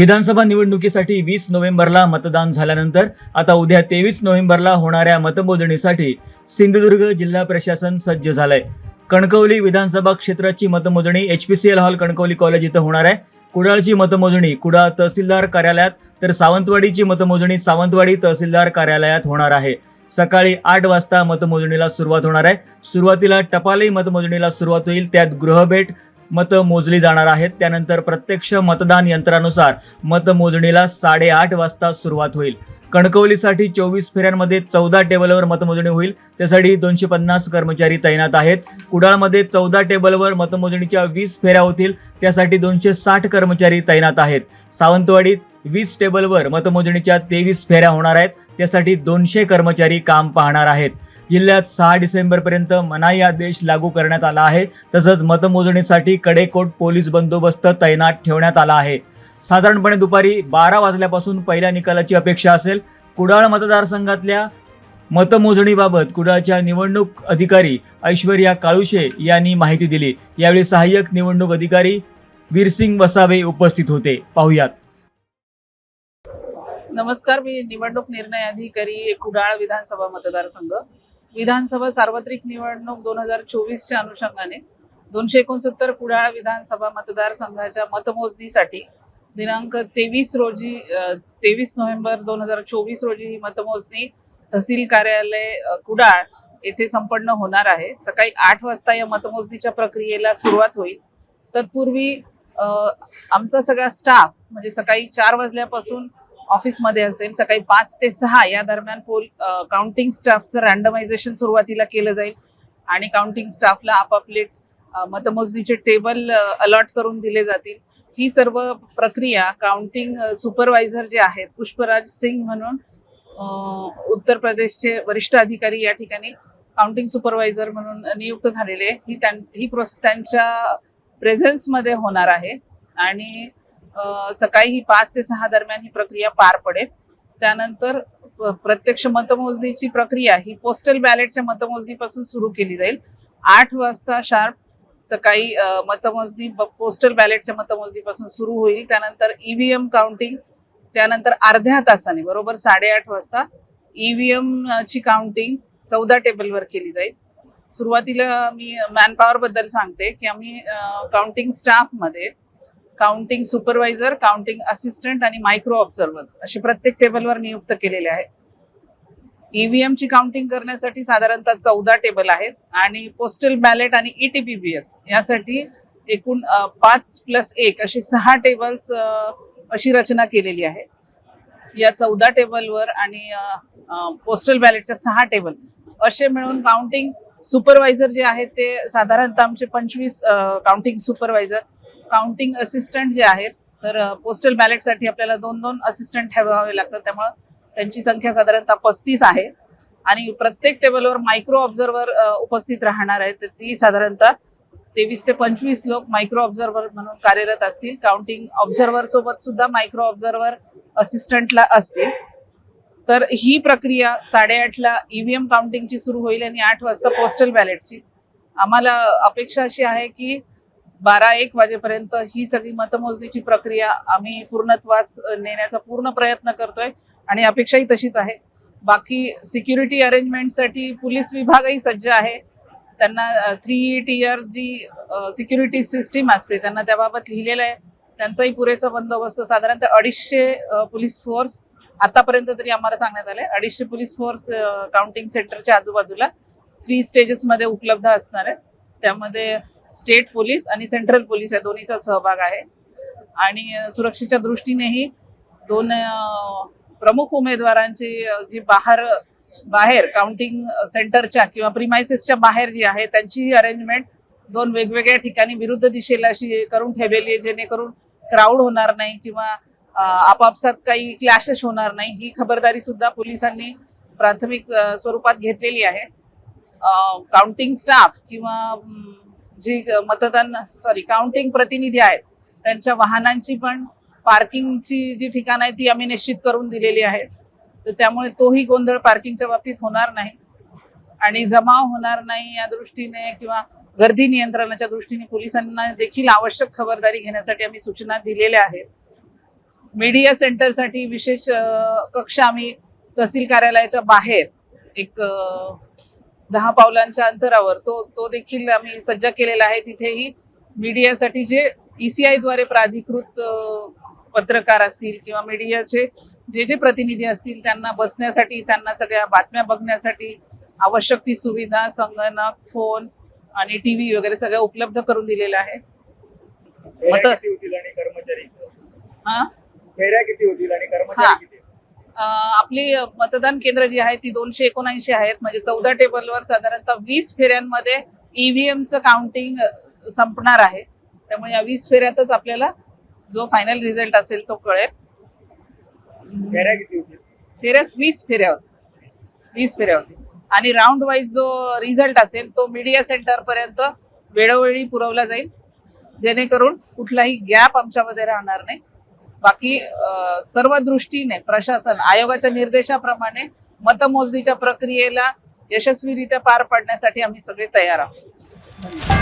विधानसभा निवडणुकीसाठी वीस नोव्हेंबरला मतदान झाल्यानंतर आता उद्या तेवीस नोव्हेंबरला होणाऱ्या मतमोजणीसाठी सिंधुदुर्ग जिल्हा प्रशासन सज्ज झालंय. कणकवली विधानसभा क्षेत्राची मतमोजणी H P C L hall Kankavli college इथं होणार आहे. कुडाळची मतमोजणी कुडाळ तहसीलदार कार्यालयात तर सावंतवाडीची मतमोजणी सावंतवाडी तहसीलदार कार्यालयात होणार आहे. सकाळी आठ वाजता मतमोजणीला सुरुवात होणार आहे. सुरुवातीला टपाली मतमोजणीला सुरुवात होईल. त्यात गृहभेट मतं मोजली जाणार आहेत. त्यानंतर प्रत्यक्ष मतदान यंत्रानुसार मतमोजणीला साडेआठ वाजता सुरुवात होईल. कणकवलीसाठी चोवीस फेऱ्यांमध्ये चौदा टेबलवर मतमोजणी होईल. त्यासाठी दोनशे पन्नास कर्मचारी तैनात आहेत. कुडाळमध्ये चौदा टेबलवर मतमोजणीच्या वीस फेऱ्या होतील. त्यासाठी दोनशे साठ कर्मचारी तैनात आहेत. सावंतवाडीत वीस टेबलवर मतमोजणीच्या तेवीस फेऱ्या होणार आहेत. त्यासाठी दोनशे कर्मचारी काम पाहणार आहेत. जिल्ह्यात सहा डिसेंबरपर्यंत मनाई आदेश लागू करण्यात आला आहे. तसंच मतमोजणीसाठी कडेकोट पोलीस बंदोबस्त तैनात ठेवण्यात आला आहे. साधारणपणे दुपारी बारा वाजल्यापासून पहिल्या निकालाची अपेक्षा असेल. कुडाळ मतदारसंघातल्या मतमोजणीबाबत कुडाळच्या निवडणूक अधिकारी ऐश्वर्या काळुशे यांनी माहिती दिली. यावेळी सहाय्यक निवडणूक अधिकारी वीरसिंग वसावे उपस्थित होते. पाहुयात. नमस्कार मी निवडणूक निर्णय अधिकारी कुडाळ विधानसभा मतदारसंघ. विधानसभा सार्वत्रिक निवडणूक दोन हजार चोवीसच्या अनुषंगाने दोनशे एकोणसत्तर कुडाळ विधानसभा मतदारसंघाच्या मतमोजणीसाठी दिनांक तेवीस रोजी तेवीस नोव्हेंबर दोन हजार चोवीस रोजी ही मतमोजणी तहसील कार्यालय कुडाळ येथे संपन्न होणार आहे. सकाळी आठ वाजता या मतमोजणीच्या प्रक्रियेला सुरुवात होईल. तत्पूर्वी आमचा सगळा स्टाफ म्हणजे सकाळी चार वाजल्यापासून ऑफिसमध्ये असेल सकाळी पाच ते सहा या दरम्यान पोल काउंटिंग स्टाफचं रँडमायझेशन सुरुवातीला केलं जाईल. आणि काउंटिंग स्टाफला आपापले मतमोजणीचे टेबल अलॉट करून दिले जातील. ही सर्व प्रक्रिया काउंटिंग सुपरवायझर जे आहेत पुष्पराज सिंग म्हणून उत्तर प्रदेशचे वरिष्ठ अधिकारी या ठिकाणी काउंटिंग सुपरवायझर म्हणून नियुक्त झालेले. ही त्यां ही प्रोसेस त्यांच्या प्रेझेन्समध्ये होणार आहे. आणि सकाळी ही पाच ते सहा दरम्यान ही प्रक्रिया पार पडेल. त्यानंतर प्रत्यक्ष मतमोजणीची प्रक्रिया ही पोस्टल बॅलेटच्या मतमोजणीपासून सुरू केली जाईल. आठ वाजता शार्प सकाळी मतमोजणी पोस्टल बॅलेटच्या मतमोजणीपासून सुरू होईल. त्यानंतर ईव्हीएम काउंटिंग त्यानंतर अर्ध्या तासाने बरोबर साडेआठ वाजता ईव्हीएम ची काउंटिंग चौदा टेबलवर केली जाईल. सुरुवातीला मी मॅनपॉवर बद्दल सांगते की आम्ही काउंटिंग स्टाफमध्ये काउंटिंग सुपरवायझर काउंटिंग असिस्टंट आणि मायक्रो ऑब्झर्वर्स असे प्रत्येक टेबलवर नियुक्त केलेले आहेत. ईव्हीएम ची काउंटिंग करण्यासाठी साधारणतः चौदा टेबल आहेत आणि पोस्टल बॅलेट आणि ईटीपीबीएस यासाठी एकूण पाच प्लस एक अशी सहा टेबल्स अशी रचना केलेली आहे. या चौदा टेबलवर आणि पोस्टल बॅलेटच्या सहा टेबल असे मिळून काउंटिंग सुपरवायझर जे आहेत ते साधारणतः आमचे पंचवीस काउंटिंग सुपरवायझर काउंटिंग असिस्टंट जे आहेत तर पोस्टल बॅलेटसाठी आपल्याला दोन दोन असिस्टंट ठेवावे लागतात. त्यामुळे त्यांची संख्या साधारणतः पस्तीस आहे. आणि प्रत्येक टेबलवर मायक्रो ऑब्झर्वर उपस्थित राहणार आहेत. तर ती साधारणतः तेवीस ते पंचवीस लोक मायक्रो ऑब्झर्वर म्हणून कार्यरत असतील. काउंटिंग ऑब्झर्वर सोबत सुद्धा मायक्रो ऑब्झर्वर असिस्टंटला असतील. तर ही प्रक्रिया साडेआठला ईव्हीएम काउंटिंगची सुरू होईल आणि आठ वाजता पोस्टल बॅलेटची आम्हाला अपेक्षा अशी आहे की बारा एक वाजेपर्यंत ही सगळी मतमोजणीची प्रक्रिया आम्ही पूर्णत्वास नेण्याचा पूर्ण प्रयत्न करतोय आणि अपेक्षाही तशीच आहे. बाकी सिक्युरिटी अरेंजमेंटसाठी पोलीस विभागही सज्ज आहे. त्यांना थ्री टीयर जी सिक्युरिटी सिस्टीम असते त्यांना त्याबाबत लिहिलेलं आहे. त्यांचाही पुरेसा बंदोबस्त साधारणतः अडीचशे पोलीस फोर्स आतापर्यंत तरी आम्हाला सांगण्यात आले अडीचशे पोलीस फोर्स काउंटिंग सेंटरच्या आजूबाजूला थ्री स्टेजेसमध्ये उपलब्ध असणार आहे. त्यामध्ये स्टेट पोलीस आणि सेंट्रल पोलीस या दोन्हीचा सहभाग आहे. आणि सुरक्षेच्या दृष्टीनेही दोन प्रमुख उमेदवारांची जी बाहेर बाहेर काउंटिंग सेंटरच्या किंवा प्रिमायसेसच्या बाहेर जी आहे त्यांची अरेंजमेंट दोन वेगवेगळ्या ठिकाणी विरुद्ध दिशेला अशी करून ठेवलेली आहे जेणेकरून क्राऊड होणार नाही किंवा आपापसात काही क्लॅशेस होणार नाही ही खबरदारी सुद्धा पोलिसांनी प्राथमिक स्वरूपात घेतलेली आहे. काउंटिंग स्टाफ किंवा जी मतदान सॉरी काउंटिंग प्रतिनिधी आहेत त्यांच्या वाहनांची पण पार्किंगची जी ठिकाणं आहे ती आम्ही निश्चित करून दिलेली आहे तर त्यामुळे तोही गोंधळ पार्किंगच्या बाबतीत होणार नाही. आणि जमाव होणार नाही या दृष्टीने किंवा गर्दी नियंत्रणाच्या दृष्टीने पोलिसांना देखील आवश्यक खबरदारी घेण्यासाठी आम्ही सूचना दिलेल्या आहेत. मीडिया सेंटरसाठी विशेष कक्ष आम्ही तहसील कार्यालयाच्या बाहेर एक दहा पावलांच्या अंतरावर. तो तो देखील आम्ही सज्ज केलेला आहे. तिथेही मीडियासाठी जे ईसीआयद्वारे प्राधिकृत पत्रकार असतील किंवा मीडियाचे जे जे प्रतिनिधी असतील त्यांना बसण्यासाठी त्यांना सगळ्या बातम्या बघण्यासाठी आवश्यक ती सुविधा संगणक फोन आणि टीव्ही वगैरे सगळं उपलब्ध करून दिलेलं आहे. मत- कर्मचारी? हा? फेऱ्या किती होतील आणि. कर्मचारी किती? आपली मतदान केंद्र जी आहे ती दोनशे एकोणऐंशी आहेत. म्हणजे चौदा टेबलवर साधारणतः वीस फेऱ्यांमध्ये ईव्हीएमचं काउंटिंग संपणार आहे. त्यामुळे या वीस फेऱ्यातच आपल्याला जो फायनल रिझल्ट असेल तो कळेल. फेऱ्या वीस फेऱ्या होतील. वीस फेऱ्या होतील. आणि राऊंड वाईज जो रिझल्ट असेल तो मीडिया सेंटर पर्यंत वेळोवेळी पुरवला जाईल. जेणेकरून कुठलाही गॅप आमच्यामध्ये राहणार नाही. बाकी सर्व दृष्टीने प्रशासन आयोगाच्या निर्देशाप्रमाणे मतमोजणीच्या प्रक्रियेला यशस्वीरित्या पार पाडण्यासाठी आम्ही सगळे तयार आहोत.